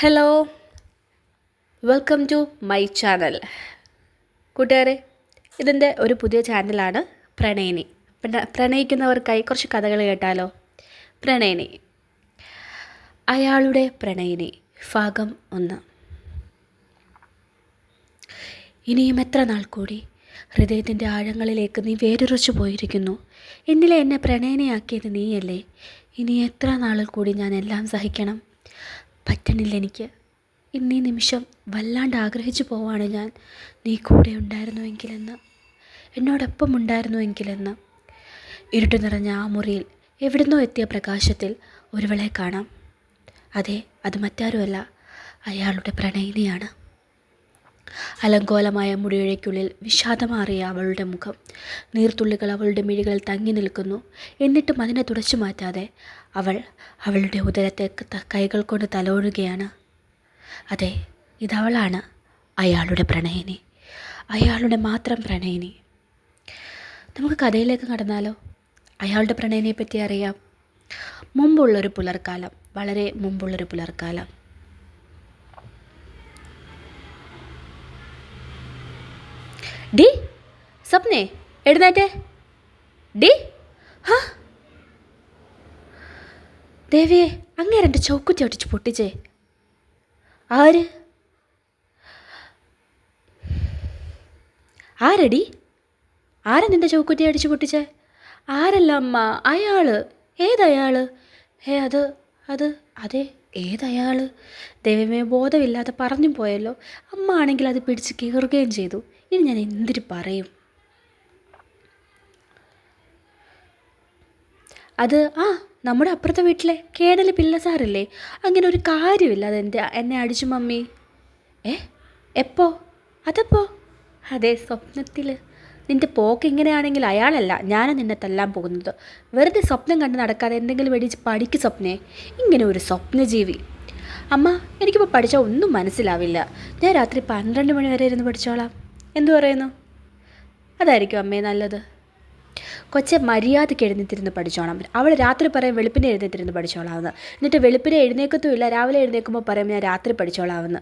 Hello welcome to my channel കൂട്ടുകാരെ ഇതിന്റെ ഒരു പുതിയ ചാനലാണ് പ്രണയിനി. പ്രണ പ്രണയിക്കുന്നവർക്കായി കുറച്ച് കഥകൾ കേട്ടാലോ? പ്രണയിനി. അയാളുടെ പ്രണയിനി ഭാഗം ഒന്ന്. ഇനിയും എത്ര നാൾ കൂടി ഹൃദയത്തിന്റെ ആഴങ്ങളിലേക്ക് നീ വേരുറച്ചു പോയിരിക്കുന്നു? എന്നിലെ എന്നെ പ്രണയനയാക്കിയത് നീയല്ലേ? ഇനി എത്ര നാളിൽ കൂടി ഞാൻ എല്ലാം സഹിക്കണം? പറ്റണില്ല എനിക്ക്. ഇന്നീ നിമിഷം വല്ലാണ്ട് ആഗ്രഹിച്ചു പോവാണ് ഞാൻ. നീ കൂടെ ഉണ്ടായിരുന്നുവെങ്കിലെന്ന്. എന്നോടൊപ്പം ഉണ്ടായിരുന്നുവെങ്കിലെന്ന്. ഇരുട്ട് നിറഞ്ഞ ആ മുറിയിൽ എവിടുന്നോ എത്തിയ പ്രകാശത്തിൽ ഒരുവളെ കാണാം. അതെ അത് മറ്റാരുമല്ല. അയാളുടെ പ്രണയിനിയാണ്. അലങ്കോലമായ മുടിയിഴയ്ക്കുള്ളിൽ വിഷാദമാറിയ അവളുടെ മുഖം. നീർത്തുള്ളികൾ അവളുടെ മിഴികളിൽ തങ്ങി നിൽക്കുന്നു. എന്നിട്ടും അതിനെ തുടച്ചു മാറ്റാതെ അവൾ അവളുടെ ഉദരത്തെ കൈകൾ കൊണ്ട് തലോടുകയാണ്. അതെ ഇതവളാണ് അയാളുടെ പ്രണയിനി. അയാളുടെ മാത്രം പ്രണയിനി. നമുക്ക് കഥയിലേക്ക് കടന്നാലോ? അയാളുടെ പ്രണയിനിയെ പറ്റി അറിയാം. മുമ്പുള്ളൊരു പുലർക്കാലം വളരെ മുമ്പുള്ളൊരു പുലർക്കാലം. ഡി സ്വപ്നേ എഴുന്നേറ്റേ. ഡി ഹാ. ദേവിയെ അങ്ങേരെ എന്റെ ചോക്കുറ്റി ഒട്ടിച്ച് പൊട്ടിച്ചേ. ആര്? ആരടി? ആരാ നിന്റെ ചോക്കുറ്റി അടിച്ച് പൊട്ടിച്ചേ? ആരല്ല അമ്മ അയാൾ. ഏതയാൾ? ഏ അത് അത് അതെ. ഏതയാൾ? ദൈവമേ ബോധമില്ലാതെ പറഞ്ഞു പോയല്ലോ. അമ്മ ആണെങ്കിൽ അത് പിടിച്ച് കീറുകയും ചെയ്തു. ഇനി ഞാൻ എന്തിരി പറയും? അത് ആ നമ്മുടെ അപ്പുറത്തെ വീട്ടിലെ കേടൽ പിള്ള സാറല്ലേ? അങ്ങനെ ഒരു കാര്യമില്ല അതെന്റെ എന്നെ അടിച്ചു മമ്മി. ഏ? എപ്പോ? അതെപ്പോ? അതെ സ്വപ്നത്തിൽ നിന്റെ പോക്ക് ഇങ്ങനെയാണെങ്കിൽ അയാളല്ല ഞാനും നിന്നെ തല്ലാൻ പോകുന്നത്. വെറുതെ സ്വപ്നം കണ്ട് നടക്കാതെ എന്തെങ്കിലും മേടിച്ച് പഠിക്ക് സ്വപ്നേ. ഇങ്ങനെ ഒരു സ്വപ്നജീവി. അമ്മ എനിക്കിപ്പോൾ പഠിച്ചാൽ ഒന്നും മനസ്സിലാവില്ല. ഞാൻ രാത്രി പന്ത്രണ്ട് മണി വരെ ഇരുന്ന് പഠിച്ചോളാം. എന്തു പറയുന്നു? അതായിരിക്കും അമ്മേ നല്ലത്. കൊച്ചെ മര്യാദയ്ക്ക് എഴുന്നേറ്റിരുന്ന് പഠിച്ചോണം. അവൾ രാത്രി പറയും വെളുപ്പിനെ എഴുന്നേറ്റിരുന്ന് പഠിച്ചോളാമെന്ന് എന്നിട്ട് വെളുപ്പിനെ എഴുന്നേക്കത്തുമില്ല രാവിലെ എഴുന്നേൽക്കുമ്പോൾ പറയും ഞാൻ രാത്രി പഠിച്ചോളാമെന്ന്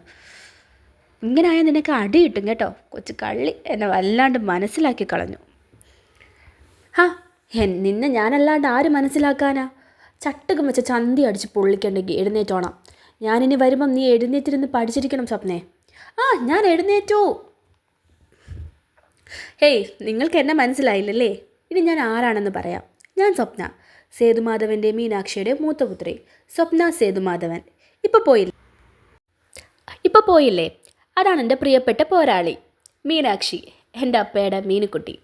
ഇങ്ങനെ ആയാൽ നിനക്ക് അടി കിട്ടും കേട്ടോ. കൊച്ചു കള്ളി എന്നെ വല്ലാണ്ട് മനസ്സിലാക്കി കളഞ്ഞു. ഹാ എൻ- നിന്നെ ഞാനല്ലാണ്ട് ആര് മനസ്സിലാക്കാനാ? ചട്ടകം വെച്ച ചന്തി അടിച്ച് പൊള്ളിക്കണ്ടെങ്കിൽ എഴുന്നേറ്റോണം. ഞാനിനി വരുമ്പം നീ എഴുന്നേറ്റിരുന്ന് പഠിച്ചിരിക്കണം സ്വപ്നേ. ആ ഞാൻ എഴുന്നേറ്റോ. ഹേയ് നിങ്ങൾക്ക് എന്നെ മനസ്സിലായില്ലല്ലേ? ഇനി ഞാൻ ആരാണെന്ന് പറയാം. ഞാൻ സ്വപ്ന. സേതുമാധവന്റെ മീനാക്ഷിയുടെ മൂത്തപുത്രി സ്വപ്ന സേതുമാധവൻ. ഇപ്പോൾ പോയില്ല ഇപ്പോൾ പോയില്ലേ? അതാണ് എന്റെ പ്രിയപ്പെട്ട പോരാളി മീനാക്ഷി എന്റെ അപ്പയുടെ മീനുക്കുട്ടി.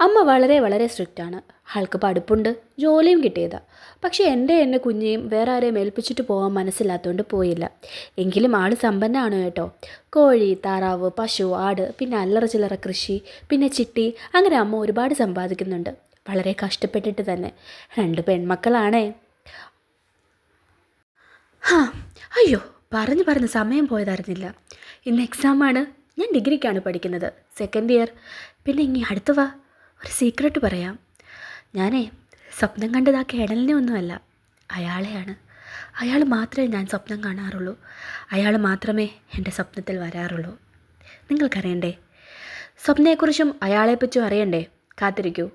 അമ്മ വളരെ വളരെ സ്ട്രിക്റ്റാണ്. ആൾക്ക് പഠിപ്പുണ്ട് ജോലിയും കിട്ടിയതാ. പക്ഷേ എന്റെ എന്നെ കുഞ്ഞെയും വേറെ ആരെയും ഏൽപ്പിച്ചിട്ട് പോകാൻ മനസ്സില്ലാത്തതുകൊണ്ട് പോയില്ല. എങ്കിലും ആൾ സമ്പന്നമാണ് കേട്ടോ. കോഴി താറാവ് പശു ആട് പിന്നെ അല്ലറ ചില്ലറ കൃഷി പിന്നെ ചിട്ടി അങ്ങനെ അമ്മ ഒരുപാട് സമ്പാദിക്കുന്നുണ്ട്. വളരെ കഷ്ടപ്പെട്ടിട്ട് തന്നെ. രണ്ട് പെൺമക്കളാണേ. ഹാ അയ്യോ പറഞ്ഞു പറഞ്ഞ് സമയം പോയതറിഞ്ഞില്ല ഇന്ന് എക്സാമാണ് ഞാൻ ഡിഗ്രിക്കാണ് പഠിക്കുന്നത്. സെക്കൻഡ് ഇയർ പിന്നെ ഇനി അടുത്ത വാ. ഒരു സീക്രട്ട് പറയാം. ഞാനേ സ്വപ്നം കണ്ടത് ആ കേണലിനെ ഒന്നുമല്ല. അയാളെയാണ്. അയാൾ മാത്രമേ ഞാൻ സ്വപ്നം കാണാറുള്ളൂ. അയാൾ മാത്രമേ എന്റെ സ്വപ്നത്തിൽ വരാറുള്ളൂ. നിങ്ങൾക്കറിയണ്ടേ? സ്വപ്നയെക്കുറിച്ചും അയാളെപ്പറ്റും അറിയണ്ടേ? കാത്തിരിക്കൂ.